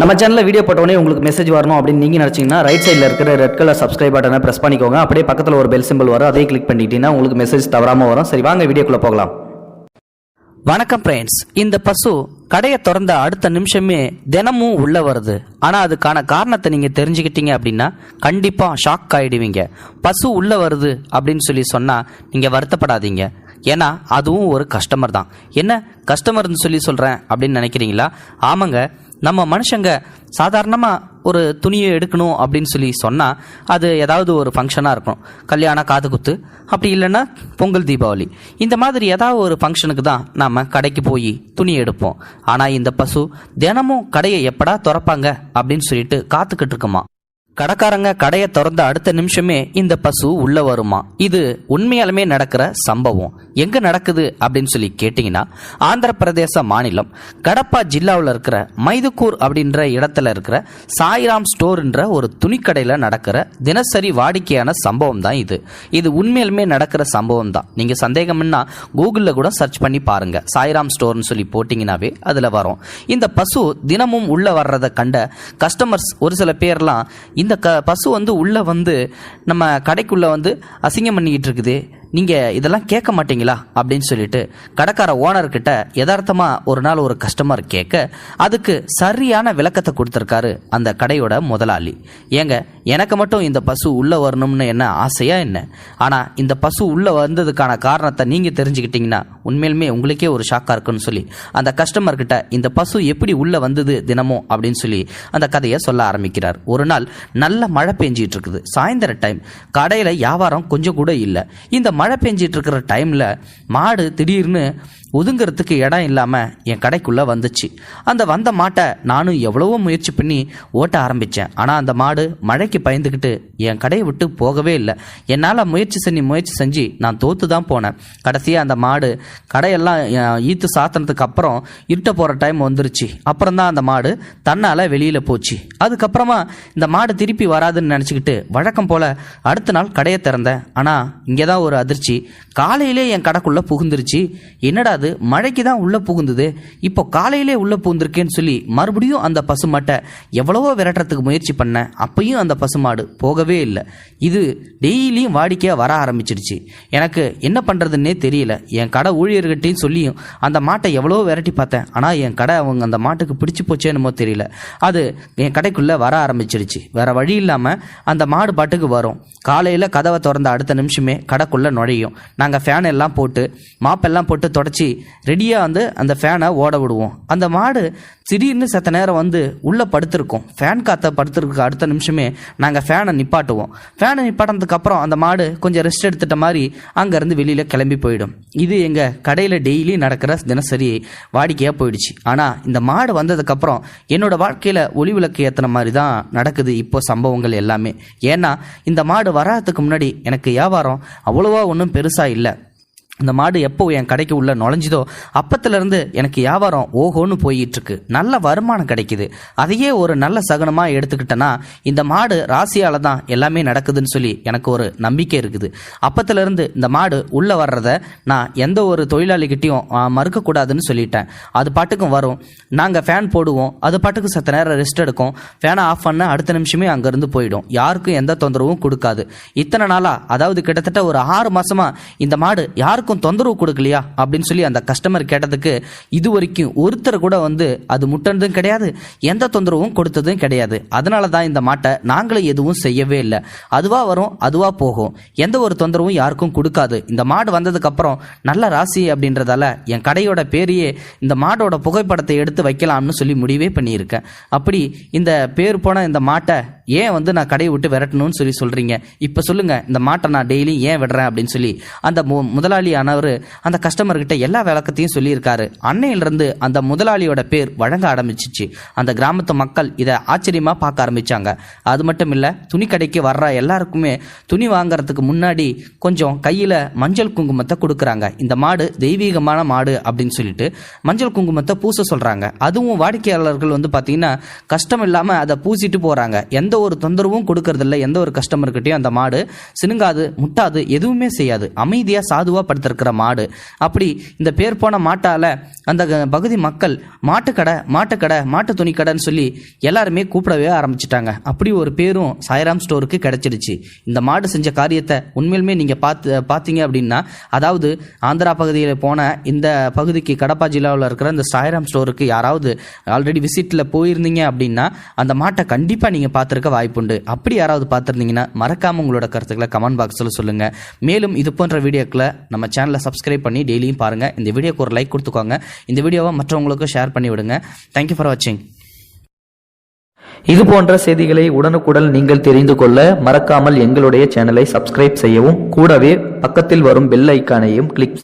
நம்ம சேனலில் வீடியோ போட்டோடனே உங்களுக்கு மெசேஜ் வரணும் அப்படின்னு நீங்கள் நினச்சிங்கன்னா ரைட் சைடில் இருக்கிற ரெட் கலர் சப்ஸ்கிரைப் பட்டனை ப்ரெஸ் பண்ணிக்கோங்க. அப்படியே பக்கத்தில் ஒரு பெல் சிம்பிள் வரும். அதே கிளிக் பண்ணிட்டீங்கன்னா உங்களுக்கு மெசேஜ் தவறாமல் வரும். சரி வாங்க வீடியோக்குள்ளே போகலாம். வணக்கம் ஃப்ரெண்ட்ஸ் இந்த பசு கடையை திறந்த அடுத்த நிமிஷமே தினமும் உள்ள வருது. ஆனா அதுக்கான காரணத்தை நீங்க தெரிஞ்சுக்கிட்டீங்க அப்படின்னா கண்டிப்பா ஷாக் ஆயிடுவீங்க. பசு உள்ள வருது அப்படின்னு சொல்லி சொன்னா நீங்க வருத்தப்படாதீங்க. ஏன்னா அதுவும் ஒரு கஸ்டமர் தான். என்ன? கஸ்டமர்னு சொல்லி சொல்கிறேன் அப்படின்னு நினைக்கிறீங்களா? ஆமாங்க நம்ம மனுஷங்க சாதாரணமாக ஒரு துணியை எடுக்கணும் அப்படின்னு சொல்லி சொன்னால் அது ஏதாவது ஒரு ஃபங்க்ஷனாக இருக்கும் கல்யாணம் காது குத்து. அப்படி இல்லைன்னா பொங்கல் தீபாவளி. இந்த மாதிரி ஏதாவது ஒரு ஃபங்க்ஷனுக்கு தான் நாம் கடைக்கு போய் துணி எடுப்போம். ஆனால் இந்த பசு தினமும் கடையை எப்படா திறப்பாங்க அப்படின்னு சொல்லிட்டு காத்துக்கிட்டு இருக்குமா? கடைக்காரங்க கடையை திறந்த அடுத்த நிமிஷமே இந்த பசு உள்ள வருமா? இது உண்மையாலுமே நடக்கிற சம்பவம். எங்க நடக்குது அப்படின்னு சொல்லி கேட்டீங்கன்னா ஆந்திர பிரதேச மாநிலம் கடப்பா ஜில்லாவில் இருக்கிற மைதுக்கூர் அப்படின்ற இடத்துல இருக்கிற சாய்ராம் ஸ்டோர்ன்ற ஒரு துணிக்கடையில் நடக்கிற தினசரி வாடிக்கையான சம்பவம் தான் இது. இது உண்மையாலுமே நடக்கிற சம்பவம் தான். நீங்க சந்தேகம்னா கூகுளில் கூட சர்ச் பண்ணி பாருங்க. சாய்ராம் ஸ்டோர்னு சொல்லி போட்டிங்கனாவே அதில் வரும். இந்த பசு தினமும் உள்ள வர்றதை கண்ட கஸ்டமர்ஸ் ஒரு சில பேர்லாம் இந்த க பசு வந்து உள்ளே வந்து நம்ம கடைக்குள்ளே வந்து அசிங்கம் பண்ணிக்கிட்டு இருக்குது. நீங்கள் இதெல்லாம் கேட்க மாட்டீங்களா? அப்படின்னு சொல்லிட்டு கடைக்கார ஓனர்கிட்ட யதார்த்தமா ஒரு நாள் ஒரு கஸ்டமர் கேட்க அதுக்கு சரியான விளக்கத்தை கொடுத்துருக்காரு அந்த கடையோட முதலாளி. ஏங்க எனக்கு மட்டும் இந்த பசு உள்ளே வரணும்னு என்ன ஆசையா என்ன? ஆனால் இந்த பசு உள்ளே வந்ததுக்கான காரணத்தை நீங்கள் தெரிஞ்சுக்கிட்டீங்கன்னா உண்மையிலுமே உங்களுக்கே ஒரு ஷாக்காக இருக்குன்னு சொல்லி அந்த கஸ்டமர் கிட்ட இந்த பசு எப்படி உள்ளே வந்தது தினமும் அப்படின்னு சொல்லி அந்த கதையை சொல்ல ஆரம்பிக்கிறார். ஒரு நாள் நல்ல மழை பெஞ்சிட்டு இருக்குது. சாயந்தர டைம் கடையில் வியாபாரம் கொஞ்சம் கூட இல்லை. இந்த மழை பெஞ்சிட்டு இருக்கிற டைமில் மாடு திடீர்னு ஒதுங்கிறதுக்கு இடம் இல்லாமல் என் கடைக்குள்ளே வந்துச்சு. அந்த வந்த மாட்டை நானும் எவ்வளவோ முயற்சி பண்ணி ஓட்ட ஆரம்பித்தேன் ஆனால் அந்த மாடு மழைக்கு பயந்துக்கிட்டு என் கடையை விட்டு போகவே இல்லை. என்னால் முயற்சி செஞ்சு முயற்சி செஞ்சு நான் தோற்று தான் போனேன். கடைசியாக அந்த மாடு கடையெல்லாம் ஈத்து சாத்தினதுக்கு அப்புறம் இருட்ட போகிற டைம் வந்துருச்சு. அப்புறம் தான் அந்த மாடு தன்னால் வெளியில் போச்சு. அதுக்கப்புறமா இந்த மாடு திருப்பி வராதுன்னு நினச்சிக்கிட்டு வழக்கம் போல் அடுத்த நாள் கடையை திறந்தேன். ஆனால் இங்கே தான் ஒரு அது அதிர்ச்சி காலையிலே என் கடைக்குள்ளே புகுந்துருச்சு. என்னடா அது? மழைக்கு தான் உள்ளே புகுந்தது. இப்போ காலையிலே உள்ளே புகுந்திருக்கேன்னு சொல்லி மறுபடியும் அந்த பசுமாட்டை எவ்வளவோ விரட்டுறதுக்கு முயற்சி பண்ணேன் அப்பையும் அந்த பசுமாடு போகவே இல்லை. இது டெய்லியும் வாடிக்கையாக வர ஆரம்பிச்சிடுச்சு எனக்கு என்ன பண்ணுறதுன்னே தெரியல. என் கடை ஊழியர்கிட்டையும் சொல்லியும் அந்த மாட்டை எவ்வளோ விரட்டி பார்த்தேன். ஆனால் என் கடை அவங்க அந்த மாட்டுக்கு பிடிச்சி போச்சே என்னமோ தெரியல. அது என் கடைக்குள்ளே வர ஆரம்பிச்சிருச்சு. வேற வழி இல்லாமல் அந்த மாடு பாட்டுக்கு வரும். காலையில் கதவை திறந்த அடுத்த நிமிஷமே கடைக்குள்ளே நுழையும். நாங்கள் ஃபேன் எல்லாம் போட்டு மாப்பெல்லாம் போட்டு தொடச்சி ரெடியாக வந்து அந்த ஃபேனை ஓட விடுவோம். அந்த மாடு திடீர்னு செத்த நேரம் வந்து உள்ளே படுத்திருக்கோம். ஃபேன் காற்ற படுத்திருக்கு அடுத்த நிமிஷமே நாங்கள் ஃபேனை நிப்பாட்டுவோம். ஃபேனை நிப்பாட்டினதுக்கப்புறம் அந்த மாடு கொஞ்சம் ரெஸ்ட் எடுத்துட்ட மாதிரி அங்கேருந்து வெளியில் கிளம்பி போயிடும். இது எங்கள் கடையில் டெய்லி நடக்கிற தினசரி வாடிக்கையாக போயிடுச்சு. ஆனால் இந்த மாடு வந்ததுக்கப்புறம் என்னோட வாழ்க்கையில் ஒளி விளக்கு ஏற்றின மாதிரி தான் நடக்குது இப்போ சம்பவங்கள் எல்லாமே. ஏன்னா இந்த மாடு வராததுக்கு முன்னாடி எனக்கு வியாபாரம் அவ்வளோவா ஒன்றும் பெருசாக இல்லை. இந்த மாடு எப்போ என் கடைக்கு உள்ள நுழைஞ்சுதோ அப்பத்திலிருந்து எனக்கு வியாபாரம் ஓஹோன்னு போயிட்டு இருக்கு நல்ல வருமானம் கிடைக்குது. அதையே ஒரு நல்ல சகுனமாக எடுத்துக்கிட்டேன்னா இந்த மாடு ராசியால தான் எல்லாமே நடக்குதுன்னு சொல்லி எனக்கு ஒரு நம்பிக்கை இருக்குது. அப்பத்திலிருந்து இந்த மாடு உள்ள வர்றத நான் எந்த ஒரு தொழிலாளிகிட்டையும் மறுக்கக்கூடாதுன்னு சொல்லிட்டேன். அது பாட்டுக்கும் வரும். நாங்கள் ஃபேன் போடுவோம். அது பாட்டுக்கு சத்த நேரம் ரெஸ்ட் எடுக்கும். ஃபேனை ஆஃப் பண்ண அடுத்த நிமிஷமே அங்கேருந்து போயிடும். யாருக்கும் எந்த தொந்தரவும் கொடுக்காது. இத்தனை நாளா அதாவது கிட்டத்தட்ட ஒரு ஆறு மாசமா இந்த மாடு யாருக்கும் தொந்தரவு கொடுக்கலையா? அப்படின்னு சொல்லி அந்த கஸ்டமர் கேட்டதுக்கு இது வரைக்கும் ஒருத்தர் கூட வந்து அது முட்டனதும் கிடையாது எந்த தொந்தரவும் கொடுத்ததும் கிடையாது. அதனால தான் இந்த மாட்டை நாங்களும் எதுவும் செய்யவே இல்லை. அதுவா வரும் அதுவா போகும். எந்த ஒரு தொந்தரவும் யாருக்கும் கொடுக்காது. இந்த மாடு வந்ததுக்கு அப்புறம் நல்ல ராசி அப்படின்றதால என் கடையோட பேரையே இந்த மாடோட புகைப்படத்தை எடுத்து வைக்கலாம்னு சொல்லி முடிவே பண்ணியிருக்கேன். அப்படி இந்த பேர் போன இந்த மாட்டை ஏன் வந்து நான் கடையை விட்டு விரட்டணும்னு சொல்லி சொல்கிறீங்க இப்போ சொல்லுங்கள் இந்த மாட்டை நான் டெய்லி ஏன் விடுறேன் அப்படின்னு சொல்லி. அந்த மு- முதலாளியானவர் அந்த கஸ்டமர்கிட்ட எல்லா விளக்கத்தையும் சொல்லியிருக்காரு. அன்னையிலிருந்து அந்த முதலாளியோட பேர் வழங்க ஆரம்பிச்சிச்சு. அந்த கிராமத்து மக்கள் இதை ஆச்சரியமாக பார்க்க ஆரம்பிச்சாங்க. அது மட்டும் இல்லை துணி கடைக்கு வர்ற எல்லாருக்குமே துணி வாங்குறதுக்கு முன்னாடி கொஞ்சம் கையில் மஞ்சள் குங்குமத்தை கொடுக்குறாங்க. இந்த மாடு தெய்வீகமான மாடு அப்படின்னு சொல்லிட்டு மஞ்சள் குங்குமத்தை பூச சொல்கிறாங்க அதுவும் வாடிக்கையாளர்கள் வந்து பார்த்தீங்கன்னா கஷ்டம் இல்லாமல் அதை பூசிட்டு போகிறாங்க எந்த எந்த ஒரு தொந்தரவும் கொடுக்கறதில்ல. எந்த ஒரு கஸ்டமர்கிட்டயும் அந்த மாடு சினுங்காது முட்டாது எதுவுமே செய்யாது. அமைதியாக சாதுவாக படுத்திருக்கிற மாடு. அப்படி இந்த பேர் போன மாட்டால் அந்த க- பகுதி மக்கள் மாட்டுக்கடை மாட்டுக்கடை மாட்டு துணி கடைன்னு சொல்லி எல்லாருமே கூப்பிடவே ஆரம்பிச்சிட்டாங்க. அப்படி ஒரு பேரும் சாய்ராம் ஸ்டோருக்கு கிடைச்சிடுச்சு. இந்த மாடு செஞ்ச காரியத்தை உண்மையிலுமே நீங்கள் பார்த்து பார்த்தீங்க அப்படின்னா அதாவது ஆந்திரா பகுதியில் போன இந்த பகுதிக்கு கடப்பா ஜில்லாவில் இருக்கிற இந்த சாய்ராம் ஸ்டோருக்கு யாராவது ஆல்ரெடி விசிட்டில் போயிருந்தீங்க அப்படின்னா அந்த மாட்டை கண்டிப்பாக நீங்கள் பார்த்துருக்க வாய்ப்புண்டு. அப்படி யாராவது பார்த்துருந்தீங்கன்னா மறக்காமல் உங்களோட கருத்துக்களை கமெண்ட் பாக்ஸில் சொல்லுங்கள் மேலும் இது போன்ற வீடியோக்களை நம்ம சேனலை சப்ஸ்கிரைப் பண்ணி டெய்லியும் பாருங்கள் இந்த வீடியோக்கு ஒரு லைக் கொடுத்துக்கோங்க. இந்த வீடியோவை மற்றவங்களுக்கும் ஷேர் பண்ணி விடுங்க. தேங்க்யூ ஃபார் வாட்சிங் இது போன்ற செய்திகளை உடனுக்குடன் நீங்கள் தெரிந்து கொள்ள மறக்காமல் எங்களுடைய சேனலை சப்ஸ்கிரைப் செய்யவும் கூடவே பக்கத்தில் வரும் பெல் ஐக்கானையும் கிளிக்